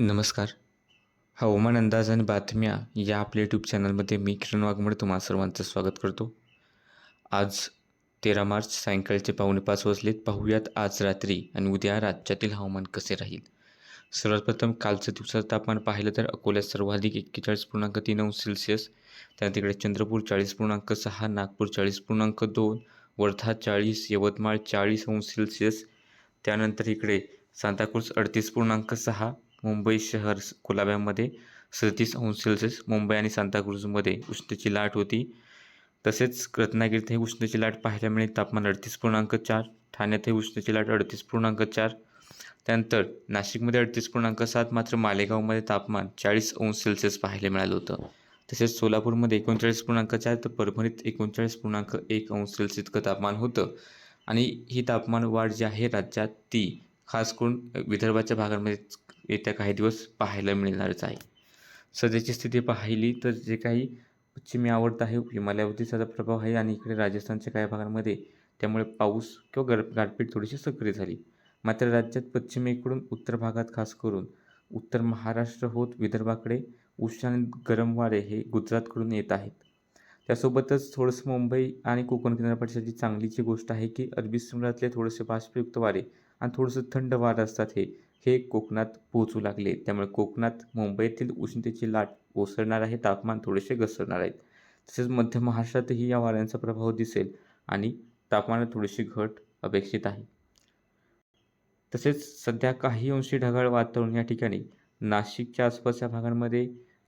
नमस्कार. हवामान अंदाज आणि बातम्या या आपल्या यूट्यूब चॅनलमध्ये मी किरण वाघमोडे तुम्हा सर्वांचं स्वागत करतो. आज तेरा मार्च सायंकाळचे पावणे पाच वाजलेत. पाहूयात आज रात्री आणि उद्या राज्यातील हवामान कसे राहील? सर्वात प्रथम कालचं दिवसाचं तापमान पाहिलं तर अकोल्यात सर्वाधिक एक्केचाळीस पूर्णांक तीन अंश सेल्सिअस त्यानंतर चंद्रपूर चाळीस पूर्णांक सहा नागपूर चाळीस पूर्णांक दोन वर्धा चाळीस यवतमाळ चाळीस अंश सेल्सिअस त्यानंतर इकडे सांताक्रूज अडतीस पूर्णांक सहा मुंबई शहर कोलाब्यामध्ये सदतीस अंश सेल्सिअस मुंबई आणि सांताक्रूजमध्ये उष्णतेची लाट होती. तसेच रत्नागिरीतही उष्णतेची लाट पाहायला मिळेल तापमान अडतीस पूर्णांक चार ठाण्यातही उष्णतेची लाट अडतीस पूर्णांक चार. त्यानंतर नाशिकमध्ये अडतीस पूर्णांक सात मात्र मालेगावमध्ये तापमान चाळीस अंश सेल्सिअस पाहायला मिळालं होतं. तसेच सोलापूरमध्ये एकोणचाळीस पूर्णांक चार तर परभणीत एकोणचाळीस पूर्णांक एक अंश सेल्सिअस इतकं तापमान होतं. आणि ही तापमान वाढ जी आहे राज्यात ती खास करून विदर्भाच्या भागांमध्ये येत्या काही दिवस पाहायला मिळणारच आहे. सध्याची स्थिती पाहिली तर जे काही पश्चिमी आवडत आहे हिमालयावरती त्याचा प्रभाव आहे आणि इकडे राजस्थानच्या काही भागांमध्ये त्यामुळे पाऊस किंवा गर गारपीट थोडीशी सक्रिय झाली. मात्र राज्यात पश्चिमेकडून उत्तर भागात खास करून उत्तर महाराष्ट्र होत विदर्भाकडे उष्ण आणि गरम वारे हे गुजरातकडून येत आहेत. त्यासोबतच थोडंसं मुंबई आणि कोकण किनारपट्टीसाठी चांगलीची गोष्ट आहे की अरबी समुद्रातले थोडेसे बाष्पयुक्त वारे आणि थोडंसं थंड वारं असतात हे हे कोकणात पोहोचू लागले. त्यामुळे कोकणात मुंबईतील उष्णतेची लाट ओसरणार आहे तापमान थोडेसे घसरणार आहेत तसेच मध्य महाराष्ट्रातही या वाऱ्यांचा प्रभाव दिसेल आणि तापमानात थोडीशी घट अपेक्षित आहे. तसेच सध्या काही अंशी ढगाळ वातावरण या ठिकाणी नाशिकच्या आसपासच्या भागांमध्ये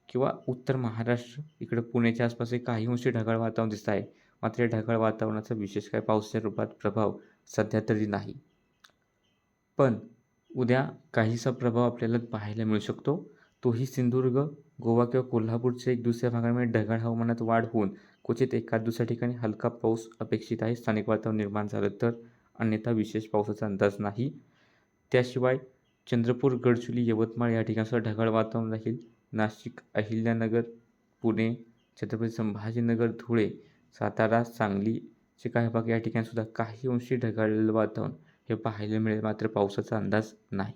किंवा उत्तर महाराष्ट्र इकडे पुण्याच्या आसपास काही अंशी ढगाळ वातावरण दिसत आहे. मात्र या ढगाळ वातावरणाचा विशेष काय पावसाच्या रूपात प्रभाव सध्या तरी नाही. पण उद्या काहीसा प्रभाव आपल्याला पाहायला मिळू शकतो. तोही सिंधुदुर्ग गोवा किंवा कोल्हापूरच्या एक दुसऱ्या भागामध्ये ढगाळ हवामानात वाढ होऊन क्वचित एखाद दुसऱ्या ठिकाणी हलका पाऊस अपेक्षित आहे. स्थानिक वातावरण निर्माण झालं तर अन्यथा विशेष पावसाचा अंदाज नाही. त्याशिवाय चंद्रपूर गडचुली यवतमाळ या ठिकाणसुद्धा ढगाळ वातावरण राहील. नाशिक अहिल्यानगर पुणे छत्रपती संभाजीनगर धुळे सातारा सांगलीचे काही भाग या ठिकाणीसुद्धा काही अंशी ढगाळलेलं वातावरण हे पाहायला मिळेल मात्र पावसाचा अंदाज नाही.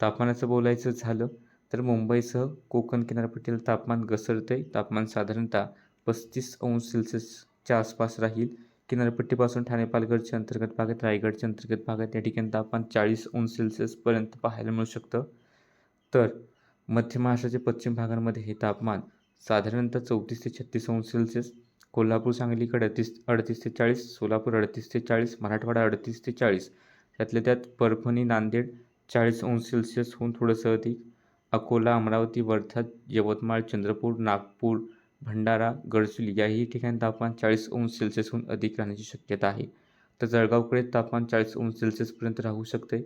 तापमानाचं बोलायचं झालं तर मुंबईसह कोकण किनारपट्टीला तापमान घसरते तापमान साधारणतः पस्तीस अंश सेल्सिअसच्या आसपास राहील. किनारपट्टीपासून ठाणे पालघरच्या अंतर्गत भागात रायगडच्या अंतर्गत भागात या ठिकाणी तापमान चाळीस अंश सेल्सिअसपर्यंत पाहायला मिळू शकतं. तर मध्य महाराष्ट्राच्या पश्चिम भागांमध्ये हे तापमान साधारणतः चौतीस ते छत्तीस अंश सेल्सिअस कोल्हापूर सांगलीकडे अडतीस अडतीस ते चाळीस सोलापूर अडतीस ते चाळीस मराठवाडा अडतीस ते चाळीस. त्यातल्या त्यात परभणी नांदेड चाळीस अंश सेल्सिअस होऊन थोडंसं अधिक. अकोला अमरावती वर्धा यवतमाळ चंद्रपूर नागपूर भंडारा गडचिरोली याही ठिकाणी तापमान चाळीस अंश सेल्सिअसहून अधिक राहण्याची शक्यता आहे. तर जळगावकडे तापमान चाळीस अंश सेल्सिअसपर्यंत राहू शकते.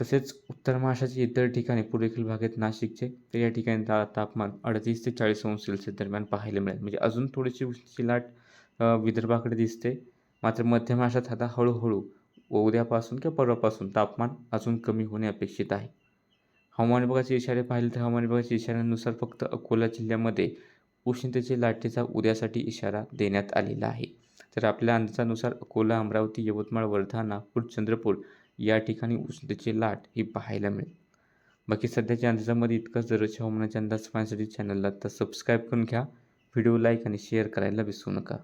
तसेच उत्तर महाराष्ट्राच्या इतर ठिकाणी पूर्वेकडील भागात नाशिकचे तर या ठिकाणी ता तापमान अडतीस ते चाळीस अंश सेल्सिअस दरम्यान पाहायला मिळेल. म्हणजे अजून थोडीशी उष्णतेची लाट विदर्भाकडे दिसते. मात्र मध्य महाराष्ट्रात आता हळूहळू उद्यापासून किंवा परवापासून तापमान अजून कमी होणे अपेक्षित आहे. हवामान विभागाचे इशारे पाहिले तर हवामान विभागाच्या इशाऱ्यानुसार फक्त अकोला जिल्ह्यामध्ये उष्णतेच्या लाटेचा उद्यासाठी इशारा देण्यात आलेला आहे. तर आपल्या अंदाजानुसार अकोला अमरावती यवतमाळ वर्धा नागपूर चंद्रपूर या ठिकाणी उष्णतेची लाट ही पाहायला मिळेल. बाकी सध्याच्या अंदाजामध्ये इतकंच. दररोजच्या हवामानाच्या अंदाज पाहण्यासाठी चॅनलला तर सबस्क्राईब करून घ्या. व्हिडिओ लाईक आणि शेअर करायला विसरू नका.